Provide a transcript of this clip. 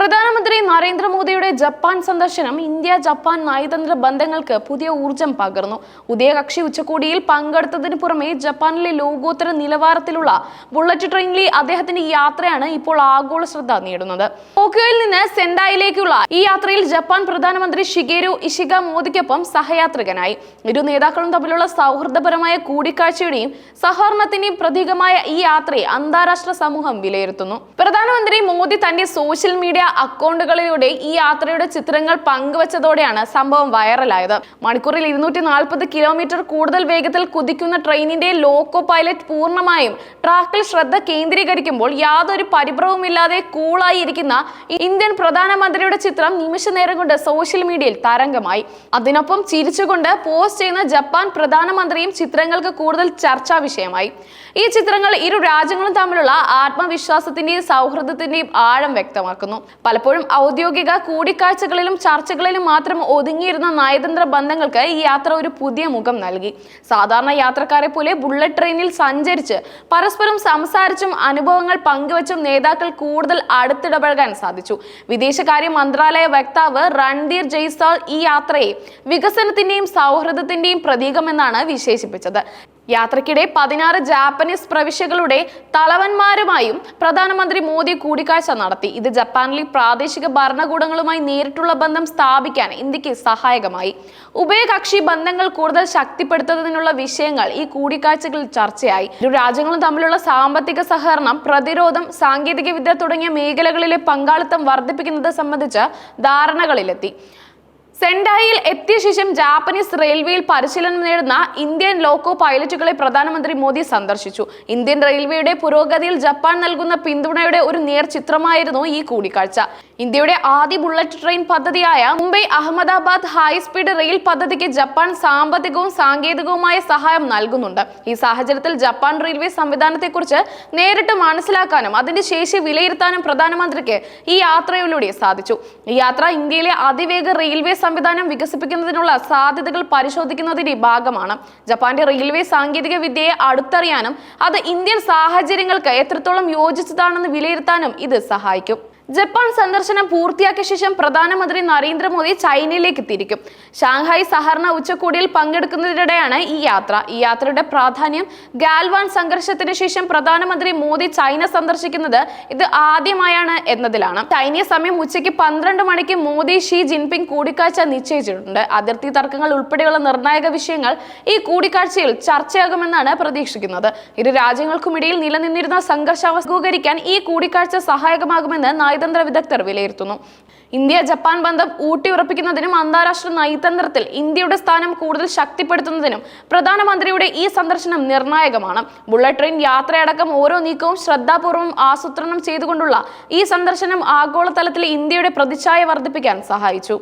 പ്രധാനമന്ത്രി നരേന്ദ്രമോദിയുടെ ജപ്പാൻ സന്ദർശനം ഇന്ത്യ ജപ്പാൻ നയതന്ത്ര ബന്ധങ്ങൾക്ക് പുതിയ ഊർജം പകർന്നു. ഉദയകക്ഷി ഉച്ചകോടിയിൽ പങ്കെടുത്തതിന് പുറമെ ജപ്പാനിലെ ലോകോത്തര നിലവാരത്തിലുള്ള ബുള്ളറ്റ് ട്രെയിനിലെ അദ്ദേഹത്തിന്റെ യാത്രയാണ് ഇപ്പോൾ ആഗോള ശ്രദ്ധ നേടുന്നത്. ടോക്കിയോയിൽ നിന്ന് സെൻഡായിലേക്കുള്ള ഈ യാത്രയിൽ ജപ്പാൻ പ്രധാനമന്ത്രി ഷിഗേരു ഇഷിക മോദിക്കൊപ്പം സഹയാത്രികനായി. ഇരു നേതാക്കളും തമ്മിലുള്ള സൗഹൃദപരമായ കൂടിക്കാഴ്ചയുടെയും സഹകരണത്തിന്റെയും പ്രതീകമായ ഈ യാത്രയെ അന്താരാഷ്ട്ര സമൂഹം വിലയിരുത്തുന്നു. പ്രധാനമന്ത്രി മോദി തന്റെ സോഷ്യൽ മീഡിയ അക്കൗണ്ടുകളിലൂടെ ഈ യാത്രയുടെ ചിത്രങ്ങൾ പങ്കുവച്ചതോടെയാണ് സംഭവം വൈറലായത്. മണിക്കൂറിൽ ഇരുന്നൂറ്റി നാൽപ്പത് കിലോമീറ്റർ കൂടുതൽ വേഗത്തിൽ കുതിക്കുന്ന ട്രെയിനിന്റെ ലോക്കോ പൈലറ്റ് പൂർണമായും ട്രാക്കിൽ ശ്രദ്ധ കേന്ദ്രീകരിക്കുമ്പോൾ യാതൊരു പരിഭ്രവുമില്ലാതെ കൂളായി ഇരിക്കുന്ന ഇന്ത്യൻ പ്രധാനമന്ത്രിയുടെ ചിത്രം നിമിഷ നേരം കൊണ്ട് സോഷ്യൽ മീഡിയയിൽ തരംഗമായി. അതിനൊപ്പം ചിരിച്ചുകൊണ്ട് പോസ്റ്റ് ചെയ്യുന്ന ജപ്പാൻ പ്രധാനമന്ത്രിയും ചിത്രങ്ങൾക്ക് കൂടുതൽ ചർച്ചാ വിഷയമായി. ഈ ചിത്രങ്ങൾ ഇരു രാജ്യങ്ങളും തമ്മിലുള്ള ആത്മവിശ്വാസത്തിന്റെയും സൗഹൃദത്തിന്റെയും ആഴം വ്യക്തമാക്കുന്നു. പലപ്പോഴും ഔദ്യോഗിക കൂടിക്കാഴ്ചകളിലും ചർച്ചകളിലും മാത്രം ഒതുങ്ങിയിരുന്ന നയതന്ത്ര ബന്ധങ്ങൾക്ക് ഈ യാത്ര ഒരു പുതിയ മുഖം നൽകി. സാധാരണ യാത്രക്കാരെ പോലെ ബുള്ളറ്റ് ട്രെയിനിൽ സഞ്ചരിച്ച് പരസ്പരം സംസാരിച്ചും അനുഭവങ്ങൾ പങ്കുവച്ചും നേതാക്കൾ കൂടുതൽ അടുത്തിടപഴകാൻ സാധിച്ചു. വിദേശകാര്യ മന്ത്രാലയ വക്താവ് രൺധീർ ജയ്സാൾ ഈ യാത്രയെ വികസനത്തിന്റെയും സൗഹൃദത്തിന്റെയും പ്രതീകമെന്നാണ് വിശേഷിപ്പിച്ചത്. യാത്രക്കിടെ പതിനാറ് ജാപ്പനീസ് പ്രവിശ്യകളുടെ തലവന്മാരുമായും പ്രധാനമന്ത്രി മോദി കൂടിക്കാഴ്ച നടത്തി. ഇത് ജപ്പാനിലെ പ്രാദേശിക ഭരണകൂടങ്ങളുമായി നേരിട്ടുള്ള ബന്ധം സ്ഥാപിക്കാൻ ഇന്ത്യയ്ക്ക് സഹായകമായി. ഉഭയകക്ഷി ബന്ധങ്ങൾ കൂടുതൽ ശക്തിപ്പെടുത്തുന്നതിനുള്ള വിഷയങ്ങൾ ഈ കൂടിക്കാഴ്ചകളിൽ ചർച്ചയായി. ഇരു രാജ്യങ്ങളും തമ്മിലുള്ള സാമ്പത്തിക സഹകരണം പ്രതിരോധം സാങ്കേതികവിദ്യ തുടങ്ങിയ മേഖലകളിലെ പങ്കാളിത്തം വർദ്ധിപ്പിക്കുന്നത് സംബന്ധിച്ച് ധാരണകളിലെത്തി. സെൻഡായിൽ എത്തിയ ശേഷം ജാപ്പനീസ് റെയിൽവേയിൽ പരിശീലനം നേടുന്ന ഇന്ത്യൻ ലോക്കോ പൈലറ്റുകളെ പ്രധാനമന്ത്രി മോദി സന്ദർശിച്ചു. ഇന്ത്യൻ റെയിൽവേയുടെ പുരോഗതിയിൽ ജപ്പാൻ നൽകുന്ന പിന്തുണയുടെ ഒരു നേർ ചിത്രമായിരുന്നു ഈ കൂടിക്കാഴ്ച. ഇന്ത്യയുടെ ആദ്യ ബുള്ളറ്റ് ട്രെയിൻ പദ്ധതിയായ Mumbai Ahmedabad high speed rail പദ്ധതിക്ക് ജപ്പാൻ സാമ്പത്തികവും സാങ്കേതികവുമായ സഹായം നൽകുന്നുണ്ട്. ഈ സാഹചര്യത്തിൽ ജപ്പാൻ റെയിൽവേ സംവിധാനത്തെക്കുറിച്ച് നേരിട്ട് മനസ്സിലാക്കാനും അതിന്റെ ശേഷി വിലയിരുത്താനും പ്രധാനമന്ത്രിക്ക് ഈ യാത്രയിലൂടെ സാധിച്ചു. ഈ യാത്ര ഇന്ത്യയിലെ അതിവേഗ റെയിൽവേ സംവിധാനം വികസിപ്പിക്കുന്നതിനുള്ള സാധ്യതകൾ പരിശോധിക്കുന്നതിന്റെ ഭാഗമാണ്. ജപ്പാന്റെ റെയിൽവേ സാങ്കേതിക വിദ്യയെ അടുത്തറിയാനും അത് ഇന്ത്യൻ സാഹചര്യങ്ങൾക്ക് എത്രത്തോളം യോജിച്ചതാണെന്ന് വിലയിരുത്താനും ഇത് സഹായിക്കും. ജപ്പാൻ സന്ദർശനം പൂർത്തിയാക്കിയ ശേഷം പ്രധാനമന്ത്രി നരേന്ദ്രമോദി ചൈനയിലേക്ക് തിരിക്കും. ഷാങ്ഹായ് സഹകരണ ഉച്ചകോടിയിൽ പങ്കെടുക്കുന്നതിനിടെയാണ് ഈ യാത്ര. ഈ യാത്രയുടെ പ്രാധാന്യം ഗാൽവാൻ സംഘർഷത്തിന് ശേഷം പ്രധാനമന്ത്രി മോദി ചൈന സന്ദർശിക്കുന്നത് ഇത് ആദ്യമായാണ് എന്നതിലാണ്. ചൈനീസ് സമയം ഉച്ചയ്ക്ക് പന്ത്രണ്ട് മണിക്ക് മോദി ഷീ ജിൻപിങ് കൂടിക്കാഴ്ച നിശ്ചയിച്ചിട്ടുണ്ട്. അതിർത്തി തർക്കങ്ങൾ ഉൾപ്പെടെയുള്ള നിർണായക വിഷയങ്ങൾ ഈ കൂടിക്കാഴ്ചയിൽ ചർച്ചയാകുമെന്നാണ് പ്രതീക്ഷിക്കുന്നത്. ഇരു രാജ്യങ്ങൾക്കുമിടയിൽ നിലനിന്നിരുന്ന സംഘർഷാവസ്ഥൂകരിക്കാൻ ഈ കൂടിക്കാഴ്ച സഹായകമാകുമെന്ന് നയതന്ത്ര വിദഗ്ധർ വിലയിരുത്തുന്നു. ഇന്ത്യ ജപ്പാൻ ബന്ധം ഊട്ടിയുറപ്പിക്കുന്നതിനും അന്താരാഷ്ട്ര നയതന്ത്രത്തിൽ ഇന്ത്യയുടെ സ്ഥാനം കൂടുതൽ ശക്തിപ്പെടുത്തുന്നതിനും പ്രധാനമന്ത്രിയുടെ ഈ സന്ദർശനം നിർണായകമാണ്. ബുള്ളറ്റ് ട്രെയിൻ യാത്രയടക്കം ഓരോ നീക്കവും ശ്രദ്ധാപൂർവം ആസൂത്രണം ചെയ്തുകൊണ്ടുള്ള ഈ സന്ദർശനം ആഗോളതലത്തിൽ ഇന്ത്യയുടെ പ്രതിച്ഛായ വർദ്ധിപ്പിക്കാൻ സഹായിച്ചു.